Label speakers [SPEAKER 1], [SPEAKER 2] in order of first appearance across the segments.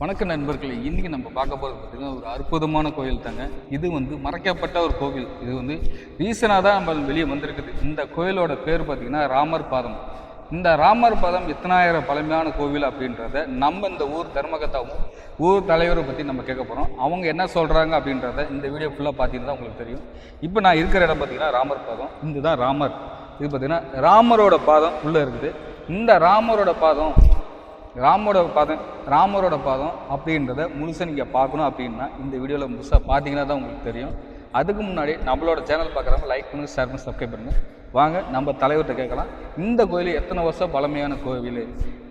[SPEAKER 1] வணக்கம் நண்பர்களே இன்றைக்கி நம்ம பார்க்க போகிறது பார்த்தீங்கன்னா ஒரு அற்புதமான கோயில் தாங்க. இது வந்து மறைக்கப்பட்ட ஒரு கோவில். இது வந்து ரீசனாக தான் நம்ம வெளியே வந்திருக்குது. இந்த கோயிலோட பேர் பார்த்திங்கன்னா ராமர் பாதம். இந்த ராமர் பாதம் எத்தனாயிரம் பழமையான கோவில் அப்படின்றத நம்ம இந்த ஊர் தர்மகத்தாவும் ஊர் தலைவரை பற்றி நம்ம கேட்க போகிறோம் அவங்க என்ன சொல்கிறாங்க அப்படின்றத இந்த வீடியோ ஃபுல்லாக பார்த்தீங்கன்னா தான் உங்களுக்கு தெரியும். இப்போ நான் இருக்கிற இடம் பார்த்தீங்கன்னா ராமர் பாதம். இதுதான் ராமர். இது பார்த்தீங்கன்னா ராமரோட பாதம் உள்ளே இருக்குது. இந்த ராமரோட பாதம் ராமோட பாதம் ராமரோட பாதம் அப்படின்றத முழுசாக நீங்கள் பார்க்கணும் அப்படின்னா இந்த வீடியோவில் முழுசாக பார்த்தீங்கன்னா தான் உங்களுக்கு தெரியும். அதுக்கு முன்னாடி நம்மளோட சேனல் பார்க்குறவங்க லைக் பண்ணுங்கள் ஷேர் பண்ணி சப்ஸ்கிரைப் பண்ணுங்கள் வாங்க நம்ம தலைவர்கிட்ட கேட்கலாம். இந்த கோயில் எத்தனை வருஷம் பழமையான கோவில்?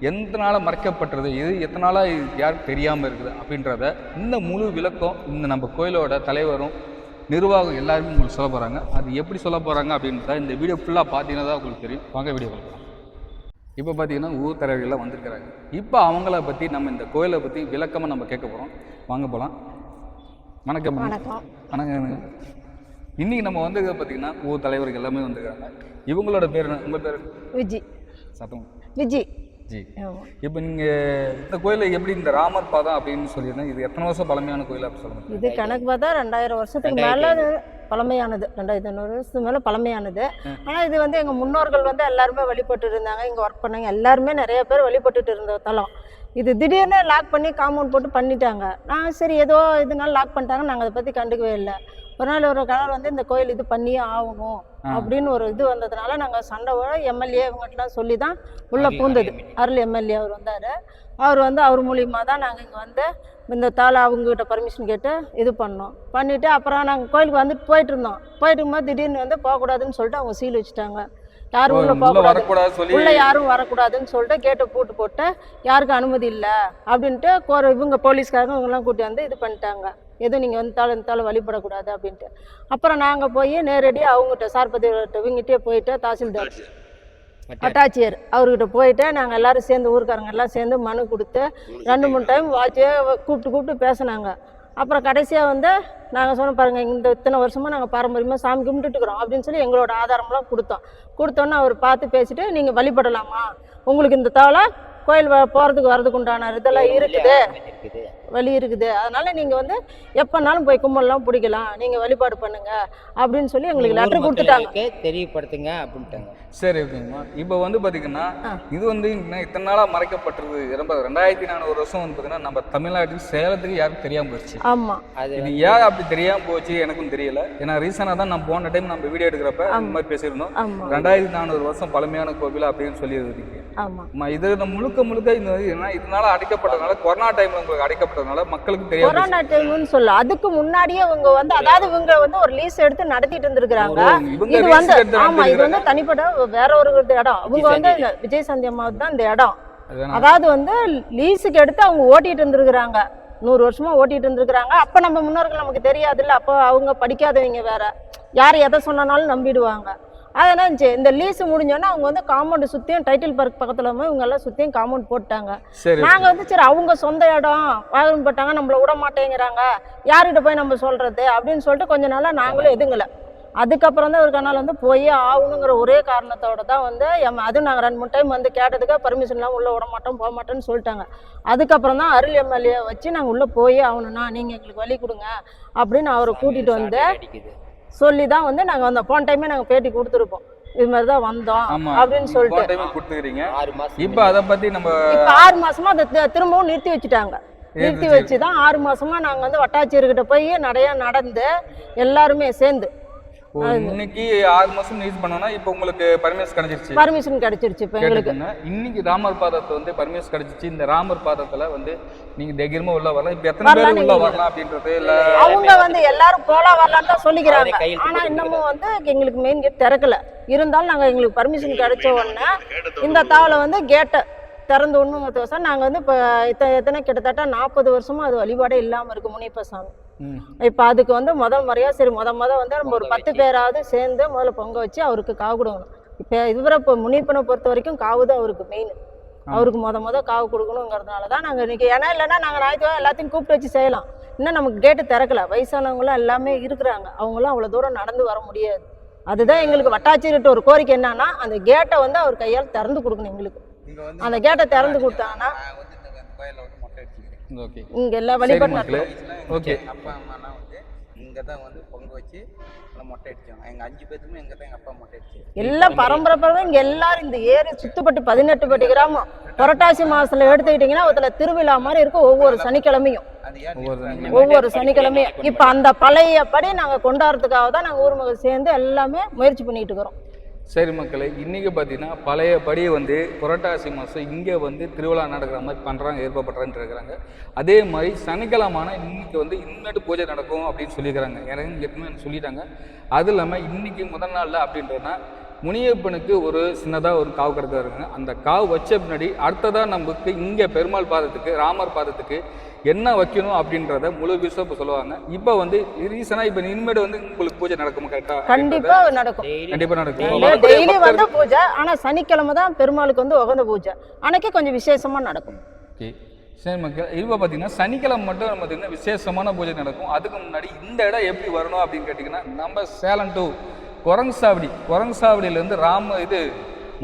[SPEAKER 1] எந்த நாளாக மறைக்கப்பட்டது? இது எத்தனை நாளாக இது யாருக்கு தெரியாமல் இருக்குது அப்படின்றத இந்த முழு விளக்கம் இந்த நம்ம கோயிலோட தலைவரும் நிர்வாகம் எல்லாருமே உங்களுக்கு சொல்ல போகிறாங்க அது எப்படி சொல்ல போகிறாங்க அப்படின்றத இந்த வீடியோ ஃபுல்லாக பார்த்தீங்கன்னா தான் உங்களுக்கு தெரியும். வாங்க வீடியோ பார்க்கலாம் இப்போ பார்த்தீங்கன்னா ஊர் தலைவர்கள்லாம் வந்திருக்கிறாங்க. இப்போ அவங்கள பற்றி நம்ம இந்த கோயிலை பற்றி விளக்கமாக நம்ம கேட்க போகிறோம் வாங்க போகலாம் வணக்கம்.
[SPEAKER 2] வணக்கம்.
[SPEAKER 1] வணக்கம். இன்னைக்கு நம்ம வந்து பார்த்தீங்கன்னா ஊர் தலைவர்கள் எல்லாமே வந்திருக்காங்க. இவங்களோட பேர் என்ன? உங்கள் பேர்
[SPEAKER 2] விஜி.
[SPEAKER 1] சத்தம்
[SPEAKER 2] விஜி.
[SPEAKER 1] ஜி. இப்போ நீங்கள் இந்த கோயிலை எப்படி இந்த ராமர் பாதம் அப்படின்னு சொல்லியிருந்தேன். இது எத்தனை வருஷம் பழமையான கோயில் அப்படி சொல்லுங்கள்
[SPEAKER 2] இது கணக்கு பார்த்தா ரெண்டாயிரம் வருஷத்துக்கு மேல பழமையானது. ரெண்டாயிரத்தி ஐநூறு வருஷத்துக்கு மேல பழமையானது. ஆனா இது வந்து எங்க முன்னோர்கள் வந்து எல்லாருமே வழிபட்டு இருந்தாங்க. இங்க ஒர்க் பண்ணாங்க எல்லாருமே நிறைய பேர் வழிபட்டுட்டு இருந்த தலம். இது திடீர்னு லாக் பண்ணி காம்பவுண்ட் போட்டு பண்ணிட்டாங்க. நான் சரி ஏதோ இதனால லாக் பண்ணிட்டாங்க. நாங்கள் அதை பற்றி கண்டுக்கவே இல்லை. ஒரு நாள் ஒரு கணவர் வந்து இந்த கோயில் இது பண்ணியே ஆகணும் அப்படின்னு ஒரு இது வந்ததுனால நாங்கள் சண்டை போட எம்எல்ஏ இவங்ககிட்டலாம் சொல்லி தான் உள்ளே பூந்தது. அருள் எம்எல்ஏ அவர் வந்தார். அவர் வந்து அவர் மூலியமாக தான் நாங்கள் இங்கே வந்து இந்த தாளை அவங்ககிட்ட பர்மிஷன் கேட்டு இது பண்ணோம். பண்ணிவிட்டு அப்புறம் நாங்கள் கோயிலுக்கு வந்துட்டு போயிட்டு இருந்தோம். போயிட்டு இருக்கும்போது திடீர்னு வந்து போகக்கூடாதுன்னு சொல்லிட்டு அவங்க சீல் வச்சுட்டாங்க. யாரும் உள்ள போகக்கூடாது. உள்ள யாரும் வரக்கூடாதுன்னு சொல்லிட்டு கேட்டை பூட்டு போட்டு யாருக்கும் அனுமதி இல்லை அப்படின்ட்டு இவங்க போலீஸ்காரங்க இவங்கெல்லாம் கூட்டி வந்து இது பண்ணிட்டாங்க. எதுவும் நீங்கள் வந்து தாள இந்த தாள வழிபடக்கூடாது அப்படின்ட்டு. அப்புறம் நாங்கள் போய் நேரடியாக அவங்ககிட்ட சார்பதி இவங்ககிட்டே போயிட்டு தாசில்தார் வட்டாட்சியர் அவர்கிட்ட போயிட்டு நாங்கள் எல்லாரும் சேர்ந்து ஊர்க்காரங்க எல்லாம் சேர்ந்து மனு கொடுத்து ரெண்டு மூணு டைம் வாட்சியை கூப்பிட்டு கூப்பிட்டு பேசுனாங்க. அப்புறம் கடைசியாக வந்து நாங்கள் சொன்ன பாருங்க இந்த இத்தனை வருஷமாக நாங்கள் பாரம்பரியமாக சாமி கும்பிட்டுட்டுக்கிறோம் அப்படின்னு சொல்லி எங்களோட ஆதாரம்லாம் கொடுத்தோம். கொடுத்தோன்னே அவர் பார்த்து பேசிட்டு நீங்கள் வழிபடலாமா? உங்களுக்கு இந்த தவளை கோயில் போகிறதுக்கு வர்றதுக்கு உண்டான இதெல்லாம் இருக்குது. வழி இருக்குது. அதனால நீங்கள் வந்து எப்போனாலும் போய் கும்பல்லாம் பிடிக்கலாம். நீங்கள் வழிபாடு பண்ணுங்க. அப்படின்னு சொல்லி எங்களுக்கு லெட்டர் கொடுத்துட்டாங்க.
[SPEAKER 3] தெரியப்படுத்துங்க அப்படின்ட்டாங்க.
[SPEAKER 1] சரி ஓகேங்கம்மா இப்போ வந்து பார்த்தீங்கன்னா. இது வந்து இத்தனை நாளாக மறைக்கப்பட்டது. ரொம்ப ரெண்டாயிரத்தி நானூறு வருஷம் வந்து பார்த்தீங்கன்னா நம்ம தமிழ்நாட்டுக்கு சேலத்துக்கு யாருக்கும் தெரியாமல் போச்சு
[SPEAKER 2] ஆமாம்
[SPEAKER 3] அது
[SPEAKER 1] இது ஏன் அப்படி தெரியாமல் போச்சு எனக்கும் தெரியல. ஏன்னா ரீசனாக தான் நம்ம போன டைம் நம்ம வீடியோ எடுக்கிறப்ப இந்த மாதிரி பேசியிருந்தோம்.
[SPEAKER 2] ஆமாம்
[SPEAKER 1] ரெண்டாயிரத்தி நானூறு வருஷம் பழமையான கோவில் அப்படின்னு சொல்லியிருந்தீங்க.
[SPEAKER 2] ஆமாம்
[SPEAKER 1] அம்மா, இது முழுக்க முழுக்க இந்த இதனால அடைக்கப்பட்டதுனால கொரோனா டைம்ல உங்களுக்கு அடைக்கப்பட்டதுனால மக்களுக்கு தெரியாம போச்சு.
[SPEAKER 2] கொரோனா டைம்னு சொல்ல. அதுக்கு முன்னாடியே இவங்க வந்து அதாவது இவங்க வந்து ஒரு லீஸ் எடுத்து நடத்திட்டு
[SPEAKER 1] இவங்க
[SPEAKER 2] இது வந்து ஆமா இது. வந்து தனிப்பட்ட வேற ஒரு இடம். அவங்க வந்து இந்த விஜய் சந்தியா அம்மாவுக்கு தான் இந்த இடம். அதாவது வந்து லீஸுக்கு எடுத்து அவங்க ஓட்டிட்டு இருந்திருக்கிறாங்க. நூறு வருஷமா ஓட்டிட்டு இருந்திருக்கிறாங்க. அப்ப நம்ம முன்னோர்கள் நமக்கு தெரியாதுல்ல. அப்போ அவங்க படிக்காதவங்க வேற. யார் எதை சொன்னாலும் நம்பிடுவாங்க. அதனால சரி, இந்த லீஸ் முடிஞ்சோன்னா அவங்க வந்து காம்பவுண்ட் சுத்தியும் டைட்டில் பார்க் பக்கத்துல இவங்க எல்லாம் சுத்தியும் காம்பவுண்ட் போட்டாங்க.
[SPEAKER 1] சரி
[SPEAKER 2] நாங்க வந்து சரி அவங்க சொந்த இடம் வாகனம் போட்டாங்க நம்மள விட மாட்டேங்கிறாங்க. யார்கிட்ட போய் நம்ம சொல்றது? அப்படின்னு சொல்லிட்டு கொஞ்ச நாளா நாங்களும் எதுங்கல. அதுக்கப்புறம் தான் ஒரு கனால் வந்து போய் ஆகணுங்கிற ஒரே காரணத்தோட தான் வந்து எம் அதுவும் நாங்கள் ரெண்டு மூணு டைம் வந்து கேட்டதுக்கு பர்மிஷன்லாம் உள்ளே விட மாட்டோம் போக மாட்டோம்னு சொல்லிட்டாங்க. அதுக்கப்புறம் தான் அருள் எம்எல்ஏ வச்சு நாங்கள் உள்ளே போய் ஆகணும்னா நீங்கள் எங்களுக்கு வழி கொடுங்க அப்படின்னு அவரை கூட்டிகிட்டு வந்து சொல்லி தான் வந்து நாங்கள் வந்தோம் போன டைமே நாங்கள் பேட்டி கொடுத்துருப்போம். இது மாதிரி தான் வந்தோம் அப்படின்னு சொல்லிட்டு.
[SPEAKER 1] போன டைம் கொடுத்துக்கிறீங்க.
[SPEAKER 3] ஆறு மாசம்
[SPEAKER 1] இப்போ அதை பத்தி நம்ம
[SPEAKER 2] இப்ப ஆறு மாசமா அதை தி- திரும்பவும் நிறுத்தி வச்சுட்டாங்க. நிறுத்தி வச்சு தான் ஆறு மாசமா நாங்க வந்து வட்டாட்சியர்கிட்ட போய் நடையா நடந்து எல்லாருமே சேர்ந்து
[SPEAKER 1] இன்னைக்கு ஆறு மாசம் யூஸ் பண்ணோம்னா இப்போ உங்களுக்கு பர்மிஷன் கிடைச்சிருச்சு.
[SPEAKER 2] பர்மிஷன் கிடைச்சிருச்சு. இப்ப எங்களுக்கு
[SPEAKER 1] இன்னைக்கு ராமர் பாதத்தை வந்து பர்மிஷன் கிடைச்சிச்சு. இந்த ராமர் பாதத்துல வந்து நீங்க தைரியமா உள்ள வரலாம். இப்போ எத்தனை
[SPEAKER 2] வரலாம்
[SPEAKER 1] பேர் உள்ள. வரலாம் அப்படின்றது இல்ல.
[SPEAKER 2] அவங்க வந்து எல்லாரும் போலாம் வரலான்னு தான் சொல்லிக்கிறாங்க. ஆனா இன்னமும் வந்து எங்களுக்கு மெயின் கேட் திறக்கல. இருந்தாலும் நாங்க எங்களுக்கு பர்மிஷன் கிடைச்ச உடனே இந்த தாவலை வந்து கேட்டை திறந்து ஒண்ணுங்கிறதுக்கோசரம் நாங்க வந்து இப்போ இத்தனை எத்தனை கிட்டத்தட்ட நாற்பது வருஷமா அது வழிபாடே இல்லாம இருக்கு முனிப்ப சாமி. இப்போ அதுக்கு வந்து முதல் முறையா சரி முத முத வந்து நம்ம ஒரு பத்து பேராவது சேர்ந்து முதல்ல பொங்க வச்சு அவருக்கு காவு கொடுக்கணும். இப்போ இதுவரை இப்போ முனிப்பனை பொறுத்த வரைக்கும் காவு தான் அவருக்கு மெயின் அவருக்கு முத முத காவு கொடுக்கணுங்கிறதுனால தான் நாங்கள் இன்னைக்கு ஏன்னா இல்லைன்னா நாங்கள் ஞாயிற்றுக்கிழமை எல்லாத்தையும் கூப்பிட்டு வச்சு செய்யலாம். இன்னும் நமக்கு கேட்டு திறக்கல. வயசானவங்களாம் எல்லாமே இருக்கிறாங்க. அவங்களாம் அவ்வளோ தூரம் நடந்து வர முடியாது. அதுதான் எங்களுக்கு வட்டாட்சியர்கிட்ட ஒரு கோரிக்கை என்னன்னா அந்த கேட்டை வந்து அவர் கையால் திறந்து கொடுக்கணும் எங்களுக்கு. அந்த கேட்டை திறந்து கொடுத்தாங்கன்னா
[SPEAKER 3] நான் வந்து இந்த கோயில்ல வந்து
[SPEAKER 1] ஓகே
[SPEAKER 2] இங்கே எல்லா வழிபாடு
[SPEAKER 1] ஓகே.
[SPEAKER 4] அப்பா அம்மாலாம் வந்து இங்கே தான் வந்து பொங்க வச்சு மொட்டை அடிச்சோம் எங்கள் அஞ்சு பேத்துக்குமே இங்கே தான் எங்கள் அப்பா மொட்டை அடிச்சு.
[SPEAKER 2] எல்லாம் பரம்பரை பரம்பரை இங்க எல்லாரும் இந்த ஏரி சுத்துப்பட்டு பதினெட்டு பட்டி கிராமம். புரட்டாசி மாசத்துல எடுத்துக்கிட்டீங்கன்னா அதுல திருவிழா மாதிரி இருக்கும் ஒவ்வொரு சனிக்கிழமையும்.
[SPEAKER 1] ஒவ்வொரு
[SPEAKER 2] சனிக்கிழமையும். இப்ப அந்த பழையபடி நாங்க கொண்டாடுறதுக்காக தான் நாங்க ஊர் மக்கள் சேர்ந்து எல்லாமே முயற்சி பண்ணிட்டு இருக்கிறோம்.
[SPEAKER 1] சரி மக்களை இன்றைக்கி பார்த்தீங்கன்னா பழையபடி வந்து புரட்டாசி மாதம் இங்கே வந்து திருவிழா நடக்கிற மாதிரி பண்ணுறாங்க ஏற்பாடு இருக்கிறாங்க அதே மாதிரி சனிக்கிழமான இன்னைக்கு வந்து இன்னட்டு பூஜை நடக்கும் அப்படின்னு சொல்லியிருக்கிறாங்க எனக்கு ஏற்கனவே சொல்லிட்டாங்க. அது இல்லாமல் இன்றைக்கி முதல் நாளில் அப்படின்றதுனா முனியப்பனுக்கு ஒரு சின்னதாக ஒரு காவு கிடக்க இருக்குங்க அந்த காவு வச்ச பின்னாடி அடுத்ததாக நமக்கு இங்கே பெருமாள் பாதத்துக்கு ராமர் பாதத்துக்கு என்ன வைக்கணும் அப்படின்றத முழு விஷயம் இப்போ சொல்லுவாங்க. இப்போ வந்து ரீசனாக இப்போ இனிமேட்டு வந்து உங்களுக்கு பூஜை நடக்கும் கரெக்டாக
[SPEAKER 2] கண்டிப்பா நடக்கும்.
[SPEAKER 1] கண்டிப்பாக நடக்கும்.
[SPEAKER 2] டெய்லி. வந்து பூஜை. ஆனா சனிக்கிழமை தான் பெருமாளுக்கு வந்து உகந்த பூஜை. அன்னைக்கு கொஞ்சம் விசேஷமா நடக்கும்.
[SPEAKER 1] ஓகே. சரி மக்கள் இப்போ பார்த்தீங்கன்னா சனிக்கிழமை மட்டும் நம்ம பார்த்தீங்கன்னா விசேஷமான பூஜை நடக்கும். அதுக்கு முன்னாடி இந்த இடம் எப்படி வரணும் அப்படின்னு கேட்டிங்கன்னா நம்ம சேலம் டு குரங்குசாவடி குரங்குசாவடியிலேருந்து ராம இது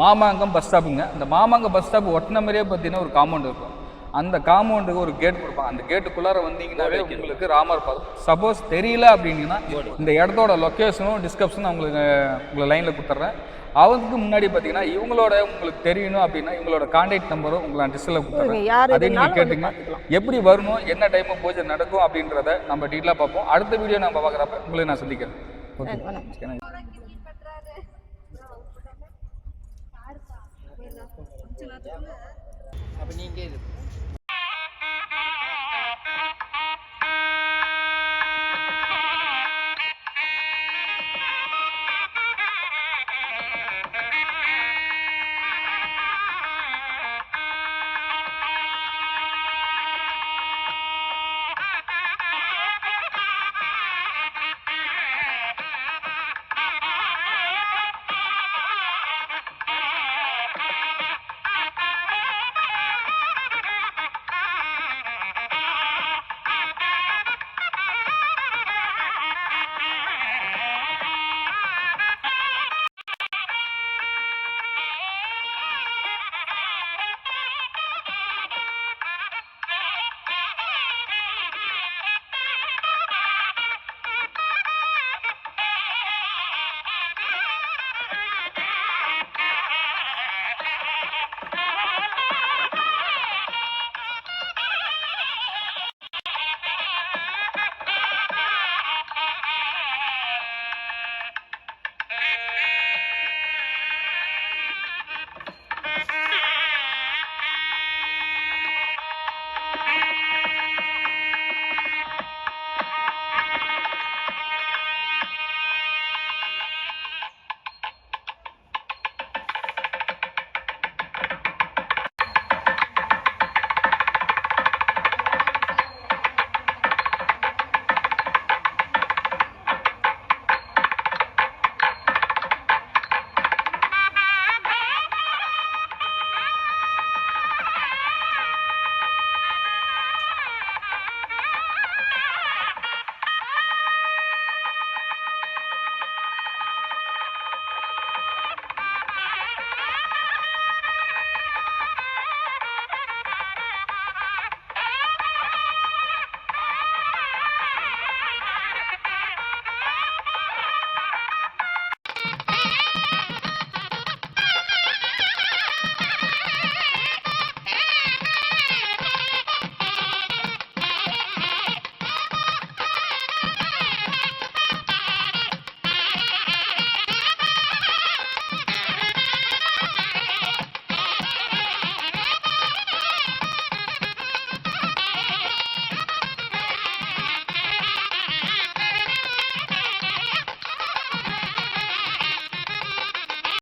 [SPEAKER 1] மாமாங்கம் பஸ் ஸ்டாப்புங்க அந்த மாமாங்கம் பஸ் ஸ்டாப் ஒட்டின மாதிரியே பார்த்தீங்கன்னா ஒரு காம்பவுண்ட் இருக்கும். அந்த காம்பவுண்டுக்கு ஒரு கேட் கொடுப்பாங்க. அந்த கேட்டுக்குள்ளார வந்தீங்கன்னாவே உங்களுக்கு ராமர் பாதம் சப்போஸ் தெரியல அப்படின்னா இந்த இடத்தோட லொக்கேஷனும் டிஸ்கிரிப்ஷனும் உங்களுக்கு உங்களை லைனில் கொடுத்துட்றேன் அவங்களுக்கு முன்னாடி பார்த்தீங்கன்னா இவங்களோட உங்களுக்கு தெரியணும் அப்படின்னா இவங்களோட கான்டாக்ட் நம்பரும் உங்களை நான் டிஸ்கில் கொடுத்துட்றேன்
[SPEAKER 2] யார்
[SPEAKER 1] அதே நீங்கள் கேட்டுங்க. எப்படி வரணும் என்ன டைம் பூஜை நடக்கும் அப்படின்றத நம்ம டீட்டெயிலாக பார்ப்போம். அடுத்த வீடியோ நம்ம பார்க்குறப்ப உங்களை நான் சந்திக்கிறேன். ஓகே
[SPEAKER 2] வணக்கம்.
[SPEAKER 3] அப்போ நீங்கள் இது